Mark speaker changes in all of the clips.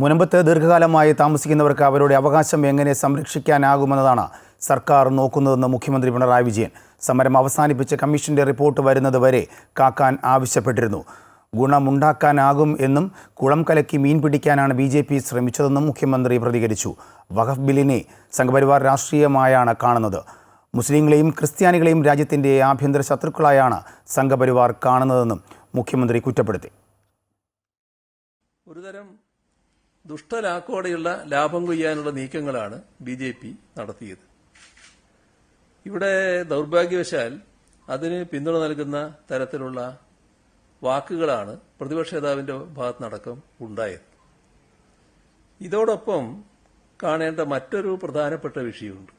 Speaker 1: മുനമ്പത്ത് ദീർഘകാലമായി താമസിക്കുന്നവർക്ക് അവരുടെ അവകാശം എങ്ങനെ സംരക്ഷിക്കാനാകുമെന്നതാണ് സർക്കാർ നോക്കുന്നതെന്ന് മുഖ്യമന്ത്രി പിണറായി വിജയൻ. സമരം അവസാനിപ്പിച്ച് കമ്മീഷന്റെ റിപ്പോർട്ട് വരുന്നത് വരെ കാക്കാൻ ആവശ്യപ്പെട്ടിരുന്നു. ഗുണമുണ്ടാക്കാനാകും എന്നും കുളം കലക്കി മീൻ പിടിക്കാനാണ് ബി ജെ പി ശ്രമിച്ചതെന്നും മുഖ്യമന്ത്രി പ്രതികരിച്ചു. വഖഫ് ബില്ലിനെ സംഘപരിവാർ രാഷ്ട്രീയമായാണ് കാണുന്നത്. മുസ്ലിങ്ങളെയും ക്രിസ്ത്യാനികളെയും രാജ്യത്തിന്റെ ആഭ്യന്തര ശത്രുക്കളായാണ് സംഘപരിവാർ കാണുന്നതെന്നും മുഖ്യമന്ത്രി കുറ്റപ്പെടുത്തി.
Speaker 2: ഒരുതരം ദുഷ്ടലാക്കോടെയുള്ള ലാഭം കൊയ്യാനുള്ള നീക്കങ്ങളാണ് ബി ജെ പി നടത്തിയത്. ഇവിടെ ദൗർഭാഗ്യവശാൽ അതിന് പിന്തുണ നൽകുന്ന തരത്തിലുള്ള വാക്കുകളാണ് പ്രതിപക്ഷ നേതാവിന്റെ ഭാഗത്തുനിന്നടക്കം ഉണ്ടായത്. ഇതോടൊപ്പം കാണേണ്ട മറ്റൊരു പ്രധാനപ്പെട്ട വിഷയമുണ്ട്.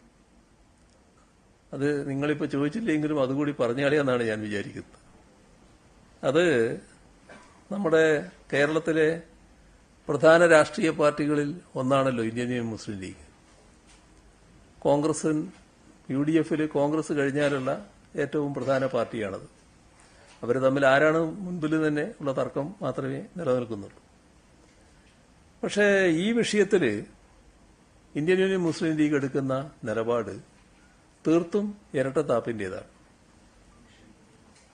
Speaker 2: അത് നിങ്ങളിപ്പോൾ ചോദിച്ചില്ലെങ്കിലും അതുകൂടി പറഞ്ഞാളിയെന്നാണ് ഞാൻ വിചാരിക്കുന്നത്. അത് നമ്മുടെ കേരളത്തിലെ പ്രധാന രാഷ്ട്രീയ പാർട്ടികളിൽ ഒന്നാണല്ലോ Indian Muslim League. Congress U D എഫിൽ കോൺഗ്രസ് കഴിഞ്ഞാലുള്ള ഏറ്റവും പ്രധാന പാർട്ടിയാണത്. അവർ തമ്മിൽ ആരാണ് മുൻപിൽ തന്നെ ഉള്ള തർക്കം മാത്രമേ നിലനിൽക്കുന്നുള്ളൂ. പക്ഷേ ഈ വിഷയത്തിൽ ഇന്ത്യൻ യൂണിയൻ മുസ്ലിം ലീഗ് എടുക്കുന്ന നിലപാട് തീർത്തും ഇരട്ടത്താപ്പിന്റേതാണ്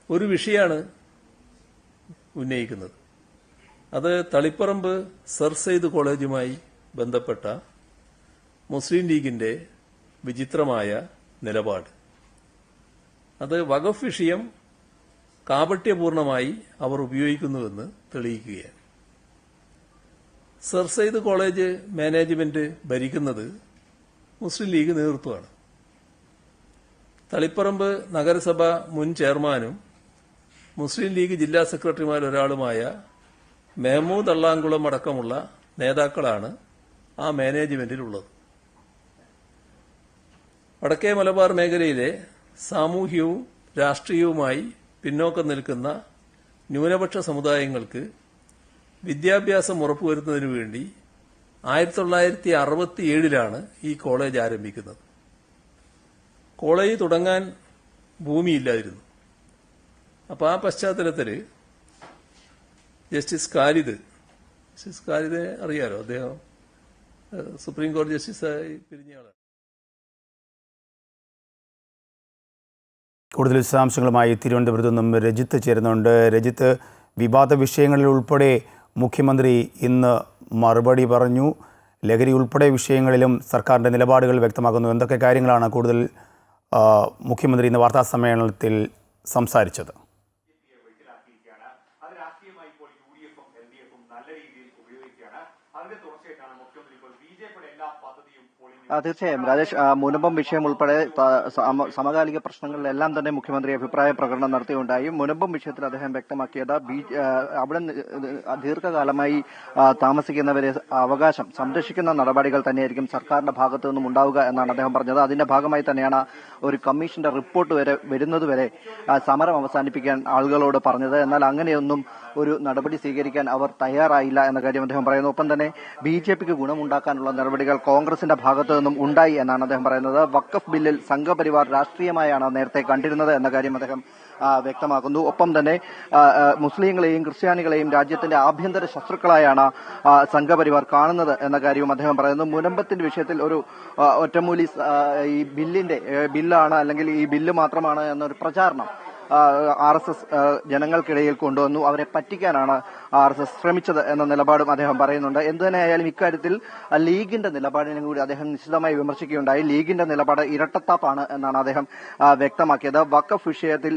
Speaker 2: ഒരു വിഷയമാണ് ഉന്നയിക്കുന്നത്. അത് തളിപ്പറമ്പ് സർ സെയ്ദ് കോളേജുമായി ബന്ധപ്പെട്ട മുസ്ലിം ലീഗിന്റെ വിചിത്രമായ നിലപാട്. അത് വഖഫ് വിഷയം കാപട്യപൂർണമായി അവർ ഉപയോഗിക്കുന്നുവെന്ന് തെളിയിക്കുകയാണ്. സർ സെയ്ദ് കോളേജ് മാനേജ്മെന്റ് ഭരിക്കുന്നത് മുസ്ലിം ലീഗ് നേതൃത്വമാണ്. തളിപ്പറമ്പ് നഗരസഭ മുൻ ചെയർമാനും മുസ്ലിം ലീഗ് ജില്ലാ സെക്രട്ടറിമാരൊരാളുമായ മെഹമൂദ് അള്ളാങ്കുളം അടക്കമുള്ള നേതാക്കളാണ് ആ മാനേജ്മെന്റിലുള്ളത്. വടക്കേ മലബാർ മേഖലയിലെ സാമൂഹ്യവും രാഷ്ട്രീയവുമായി പിന്നോക്കം നിൽക്കുന്ന ന്യൂനപക്ഷ സമുദായങ്ങൾക്ക് വിദ്യാഭ്യാസം ഉറപ്പുവരുത്തുന്നതിനു വേണ്ടി ആയിരത്തി തൊള്ളായിരത്തി അറുപത്തി ഏഴിലാണ് ഈ കോളേജ് ആരംഭിക്കുന്നത്. കോളേജ് തുടങ്ങാൻ ഭൂമിയില്ലായിരുന്നു. അപ്പോൾ ആ പശ്ചാത്തലത്തിൽ ജസ്റ്റിസ് കാലിദ് ജസ്റ്റിസ് കാലിദ് അറിയാലോ? അദ്ദേഹം സുപ്രീം കോടതി ജസ്റ്റിസായി പിരിഞ്ഞയാളാണ്
Speaker 1: കൂടുതൽ വിശദാംശങ്ങളുമായി തിരുവനന്തപുരത്ത് നിന്നും രജിത്ത് ചേരുന്നുണ്ട്. രജിത്ത് വിവാദ വിഷയങ്ങളിൽ ഉൾപ്പെടെ മുഖ്യമന്ത്രി ഇന്ന് മറുപടി പറഞ്ഞു. ലഹരി ഉൾപ്പെടെ വിഷയങ്ങളിലും സർക്കാരിന്റെ നിലപാടുകൾ വ്യക്തമാക്കുന്നു. എന്തൊക്കെ കാര്യങ്ങളാണ് കൂടുതൽ മുഖ്യമന്ത്രി ഇന്ന് വാർത്താ സമ്മേളനത്തിൽ സംസാരിച്ചത്
Speaker 3: വെട്ടിലാക്കിയിരിക്കുകയാണ് അത് രാഷ്ട്രീയമായി ഇപ്പോൾ യു ഡി എഫും എൽ ഡി എഫും നല്ല രീതിയിൽ ഉപയോഗിക്കുകയാണ് അതിന്റെ തുടർച്ചയായിട്ടാണ് മുഖ്യമന്ത്രി ഇപ്പോൾ ബി ജെ പിയുടെ എല്ലാ പദ്ധതിയും
Speaker 4: തീർച്ചയായും. രാജേഷ് മുനമ്പം വിഷയം ഉൾപ്പെടെ സമകാലിക പ്രശ്നങ്ങളിലെല്ലാം തന്നെ മുഖ്യമന്ത്രി അഭിപ്രായ പ്രകടനം നടത്തിയുണ്ടായി. മുനമ്പം വിഷയത്തിൽ അദ്ദേഹം വ്യക്തമാക്കിയത് അവിടെ ദീർഘകാലമായി താമസിക്കുന്നവരെ അവകാശം സംരക്ഷിക്കുന്ന നടപടികൾ തന്നെയായിരിക്കും സർക്കാരിന്റെ ഭാഗത്തു നിന്നും ഉണ്ടാവുക എന്നാണ് അദ്ദേഹം പറഞ്ഞത്. അതിന്റെ ഭാഗമായി തന്നെയാണ് ഒരു കമ്മീഷന്റെ റിപ്പോർട്ട് വരെ വരുന്നതുവരെ സമരം അവസാനിപ്പിക്കാൻ ആളുകളോട് പറഞ്ഞത്. എന്നാൽ അങ്ങനെയൊന്നും ഒരു നടപടി സ്വീകരിക്കാൻ അവർ തയ്യാറായില്ല എന്ന കാര്യം അദ്ദേഹം പറയുന്നു. ഒപ്പം തന്നെ ബി ജെ പിക്ക് ഗുണമുണ്ടാക്കാനുള്ള നടപടികൾ കോൺഗ്രസിന്റെ ഭാഗത്തു നിന്നും ഉണ്ടായി എന്നാണ് അദ്ദേഹം പറയുന്നത്. വക്കഫ് ബില്ലിൽ സംഘപരിവാർ രാഷ്ട്രീയമായാണ് നേരത്തെ കണ്ടിരുന്നത് എന്ന കാര്യം അദ്ദേഹം വ്യക്തമാക്കുന്നു. ഒപ്പം തന്നെ മുസ്ലിങ്ങളെയും ക്രിസ്ത്യാനികളെയും രാജ്യത്തിന്റെ ആഭ്യന്തര ശത്രുക്കളായാണ് സംഘപരിവാർ കാണുന്നത് എന്ന കാര്യവും അദ്ദേഹം പറയുന്നു. മുനമ്പത്തിന്റെ വിഷയത്തിൽ ഒരു ഒറ്റമൂലി ഈ ബില്ലിന്റെ ബില്ലാണ് അല്ലെങ്കിൽ ഈ ബില്ല് മാത്രമാണ് എന്നൊരു പ്രചാരണം ആർ എസ് എസ് ജനങ്ങൾക്കിടയിൽ കൊണ്ടുവന്നു. അവരെ പറ്റിക്കാനാണ് ആർ എസ് എസ് ശ്രമിച്ചത് എന്ന നിലപാടും അദ്ദേഹം പറയുന്നുണ്ട്. എന്തു തന്നെയായാലും ഇക്കാര്യത്തിൽ ലീഗിന്റെ നിലപാടിനെ കൂടി അദ്ദേഹം നിശ്ചിതമായി വിമർശിക്കുകയുണ്ടായി. ലീഗിന്റെ നിലപാട് ഇരട്ടത്താപ്പാണ് എന്നാണ് അദ്ദേഹം വ്യക്തമാക്കിയത്. വക്കഫ് വിഷയത്തിൽ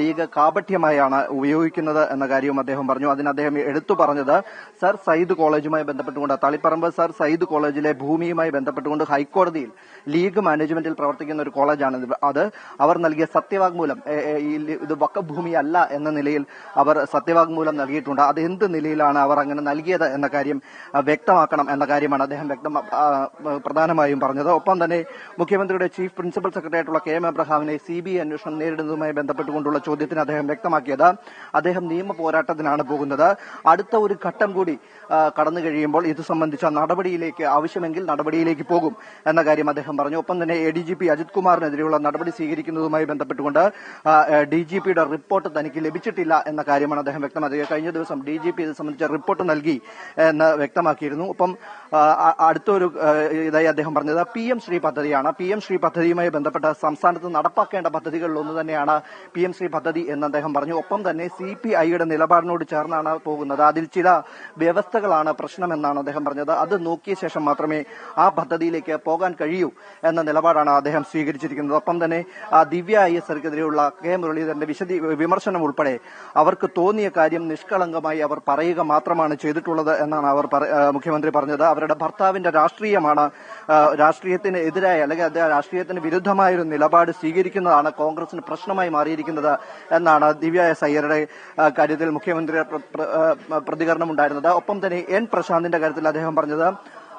Speaker 4: ലീഗ് കാപഠ്യമായാണ് ഉപയോഗിക്കുന്നത് എന്ന കാര്യവും അദ്ദേഹം പറഞ്ഞു. അതിന് അദ്ദേഹം എടുത്തു പറഞ്ഞത് സർ സയ്യിദ് കോളേജുമായി ബന്ധപ്പെട്ടുകൊണ്ട് തളിപ്പറമ്പ് സർ സയ്യിദ് കോളേജിലെ ഭൂമിയുമായി ബന്ധപ്പെട്ടുകൊണ്ട് ഹൈക്കോടതിയിൽ ലീഗ് മാനേജ്മെന്റിൽ പ്രവർത്തിക്കുന്ന ഒരു കോളേജാണ്. അത് അവർ നൽകിയ സത്യവാങ്മൂലം ഇത് വക്കഭൂമിയല്ല എന്ന നിലയിൽ അവർ സത്യവാങ്മൂലം നൽകിയിട്ടുണ്ട്. അത് എന്ത് നിലയിലാണ് അവർ അങ്ങനെ നൽകിയത് എന്ന കാര്യം വ്യക്തമാക്കണം എന്ന കാര്യമാണ് അദ്ദേഹം വ്യക്തം പ്രധാനമായും പറഞ്ഞത്. ഒപ്പം തന്നെ മുഖ്യമന്ത്രിയുടെ ചീഫ് പ്രിൻസിപ്പൽ സെക്രട്ടറി ആയിട്ടുള്ള കെ എം എബ്രഹാമിനെ സി ബി അന്വേഷണം നേരിടുന്നതുമായി ബന്ധപ്പെട്ടുകൊണ്ടുള്ള ചോദ്യത്തിന് അദ്ദേഹം വ്യക്തമാക്കിയത്. അദ്ദേഹം നിയമ പോരാട്ടത്തിനാണ് പോകുന്നത്. അടുത്ത ഒരു ഘട്ടം കൂടി കടന്നു കഴിയുമ്പോൾ ഇത് സംബന്ധിച്ച നടപടിയിലേക്ക് ആവശ്യമെങ്കിൽ നടപടിയിലേക്ക് പോകും എന്ന കാര്യം അദ്ദേഹം പറഞ്ഞു. ഒപ്പം തന്നെ A D G P Ajith കുമാറിനെതിരെയുള്ള നടപടി സ്വീകരിക്കുന്നതുമായി ബന്ധപ്പെട്ടുകൊണ്ട് ഡി ജി പിയുടെ റിപ്പോർട്ട് തനിക്ക് ലഭിച്ചിട്ടില്ല എന്ന കാര്യമാണ് അദ്ദേഹം വ്യക്തമാക്കിയത് കഴിഞ്ഞ ദിവസം ഡി ജി പി ഇത് സംബന്ധിച്ച റിപ്പോർട്ട് നൽകി എന്ന് വ്യക്തമാക്കിയിരുന്നു. ഒപ്പം അടുത്തൊരു ഇതായി അദ്ദേഹം പറഞ്ഞത് പി എം ശ്രീ പദ്ധതിയാണ്. പി എം ശ്രീ പദ്ധതിയുമായി ബന്ധപ്പെട്ട സംസ്ഥാനത്ത് നടപ്പാക്കേണ്ട പദ്ധതികളിൽ ഒന്ന് തന്നെയാണ് പി എം ശ്രീ പദ്ധതി എന്ന് അദ്ദേഹം പറഞ്ഞു. ഒപ്പം തന്നെ സി പി ഐയുടെ നിലപാടിനോട് ചേർന്നാണ് പോകുന്നത്. അതിൽ ചില വ്യവസ്ഥകളാണ് പ്രശ്നമെന്നാണ് അദ്ദേഹം പറഞ്ഞത്. അത് നോക്കിയ ശേഷം മാത്രമേ ആ പദ്ധതിയിലേക്ക് പോകാൻ കഴിയൂ എന്ന നിലപാടാണ് അദ്ദേഹം സ്വീകരിച്ചിരിക്കുന്നത്. ഒപ്പം തന്നെ ദിവ്യ ഐ എസ് എതിരെയുള്ള കെ മുരളീധരന്റെ വിശദീ വിമർശനം ഉൾപ്പെടെ അവർക്ക് തോന്നിയ കാര്യം നിഷ്കളങ്കമായി അവർ പറയുക മാത്രമാണ് ചെയ്തിട്ടുള്ളത് എന്നാണ് അവർ മുഖ്യമന്ത്രി പറഞ്ഞത്. അവരുടെ ഭർത്താവിന്റെ രാഷ്ട്രീയമാണ് രാഷ്ട്രീയത്തിന് എതിരായ അല്ലെങ്കിൽ അദ്ദേഹം രാഷ്ട്രീയത്തിന് വിരുദ്ധമായ ഒരു നിലപാട് സ്വീകരിക്കുന്നതാണ് കോൺഗ്രസിന് പ്രശ്നമായി മാറിയിരിക്കുന്നത് എന്നാണ് ദിവ്യ എസ് അയ്യരുടെ കാര്യത്തിൽ മുഖ്യമന്ത്രിയുടെ പ്രതികരണം ഉണ്ടായിരുന്നത്. ഒപ്പം തന്നെ എൻ പ്രശാന്തിന്റെ കാര്യത്തിൽ അദ്ദേഹം പറഞ്ഞത്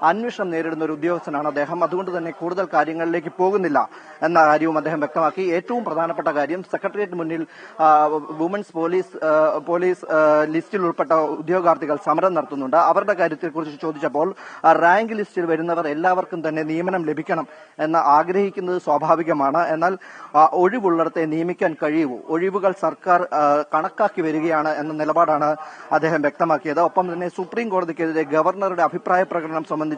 Speaker 4: അന്വേഷണം നേരിടുന്ന ഒരു ഉദ്യോഗസ്ഥനാണ് അദ്ദേഹം. അതുകൊണ്ട് തന്നെ കൂടുതൽ കാര്യങ്ങളിലേക്ക് പോകുന്നില്ല എന്ന കാര്യവും അദ്ദേഹം വ്യക്തമാക്കി. ഏറ്റവും പ്രധാനപ്പെട്ട കാര്യം സെക്രട്ടേറിയറ്റ് മുന്നിൽ വുമൻസ് പോലീസ് പോലീസ് ലിസ്റ്റിൽ ഉൾപ്പെട്ട ഉദ്യോഗാർത്ഥികൾ സമരം നടത്തുന്നുണ്ട്. അവരുടെ കാര്യത്തെക്കുറിച്ച് ചോദിച്ചപ്പോൾ റാങ്ക് ലിസ്റ്റിൽ വരുന്നവർ എല്ലാവർക്കും തന്നെ നിയമനം ലഭിക്കണം എന്ന് ആഗ്രഹിക്കുന്നത് സ്വാഭാവികമാണ്. എന്നാൽ ഒഴിവുള്ളിടത്തെ നിയമിക്കാൻ കഴിയൂ. ഒഴിവുകൾ സർക്കാർ കണക്കാക്കി വരികയാണ് എന്ന നിലപാടാണ് അദ്ദേഹം വ്യക്തമാക്കിയത്. ഒപ്പം തന്നെ സുപ്രീം കോടതിക്കെതിരെ ഗവർണറുടെ അഭിപ്രായ പ്രകടനം സംബന്ധിച്ച്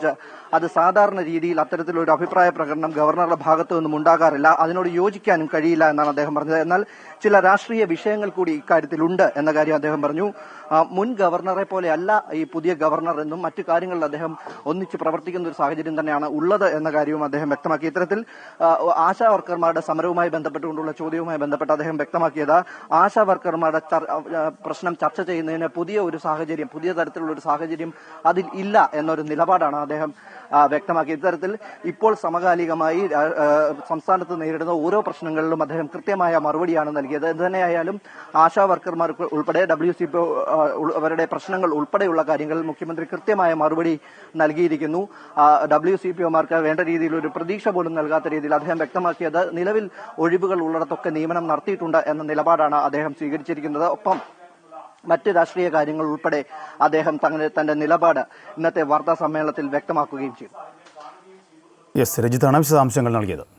Speaker 4: അത് സാധാരണ രീതിയിൽ അത്തരത്തിലൊരു അഭിപ്രായ പ്രകടനം ഗവർണറുടെ ഭാഗത്തു നിന്നും ഉണ്ടാകാറില്ല. അതിനോട് യോജിക്കാനും കഴിയില്ല എന്നാണ് അദ്ദേഹം പറഞ്ഞത്. എന്നാൽ ചില രാഷ്ട്രീയ വിഷയങ്ങൾ കൂടി ഇക്കാര്യത്തിലുണ്ട് എന്ന കാര്യം അദ്ദേഹം പറഞ്ഞു. മുൻ ഗവർണറെ പോലെ അല്ല ഈ പുതിയ ഗവർണർ എന്നും മറ്റു കാര്യങ്ങളിൽ അദ്ദേഹം ഒന്നിച്ച് പ്രവർത്തിക്കുന്ന ഒരു സാഹചര്യം തന്നെയാണ് ഉള്ളത് എന്ന കാര്യവും അദ്ദേഹം വ്യക്തമാക്കി. ഇത്തരത്തിൽ ആശാ വർക്കർമാരുടെ സമരവുമായി ബന്ധപ്പെട്ടുകൊണ്ടുള്ള ചോദ്യവുമായി ബന്ധപ്പെട്ട് അദ്ദേഹം വ്യക്തമാക്കിയത് ആശാ വർക്കർമാരുടെ പ്രശ്നം ചർച്ച ചെയ്യുന്നതിന് പുതിയ ഒരു സാഹചര്യം പുതിയ തരത്തിലുള്ള ഒരു സാഹചര്യം അതിൽ ഇല്ല എന്നൊരു നിലപാടാണ് അദ്ദേഹം ആ, വ്യക്തമാക്കിയത് ഇത്തരത്തിൽ ഇപ്പോൾ സമകാലികമായി സംസ്ഥാനത്ത് നേരിടുന്ന ഓരോ പ്രശ്നങ്ങളിലും അദ്ദേഹം കൃത്യമായ മറുപടിയാണ് നൽകിയത്. എന്ത് തന്നെയായാലും ആശാ വർക്കർമാർ ഉൾപ്പെടെ ഡബ്ല്യു സി അവരുടെ പ്രശ്നങ്ങൾ ഉൾപ്പെടെയുള്ള കാര്യങ്ങളിൽ മുഖ്യമന്ത്രി കൃത്യമായ മറുപടി നൽകിയിരിക്കുന്നു. ഡബ്ല്യു സി പി ഒമാർക്ക് വേണ്ട രീതിയിൽ ഒരു പ്രതീക്ഷ പോലും നൽകാത്ത രീതിയിൽ അദ്ദേഹം വ്യക്തമാക്കിയത് നിലവിൽ ഒഴിവുകൾ ഉള്ളിടത്തൊക്കെ നിയമനം നടത്തിയിട്ടുണ്ട് എന്ന നിലപാടാണ് അദ്ദേഹം സ്വീകരിച്ചിരിക്കുന്നത്. ഒപ്പം മറ്റ് രാഷ്ട്രീയ കാര്യങ്ങൾ ഉൾപ്പെടെ അദ്ദേഹം തന്റെ നിലപാട് ഇന്നത്തെ വാർത്താ സമ്മേളനത്തിൽ വ്യക്തമാക്കുകയും ചെയ്തു.
Speaker 1: യെസ് രജിത്താണ് വിശദാംശങ്ങൾ നൽകിയത്.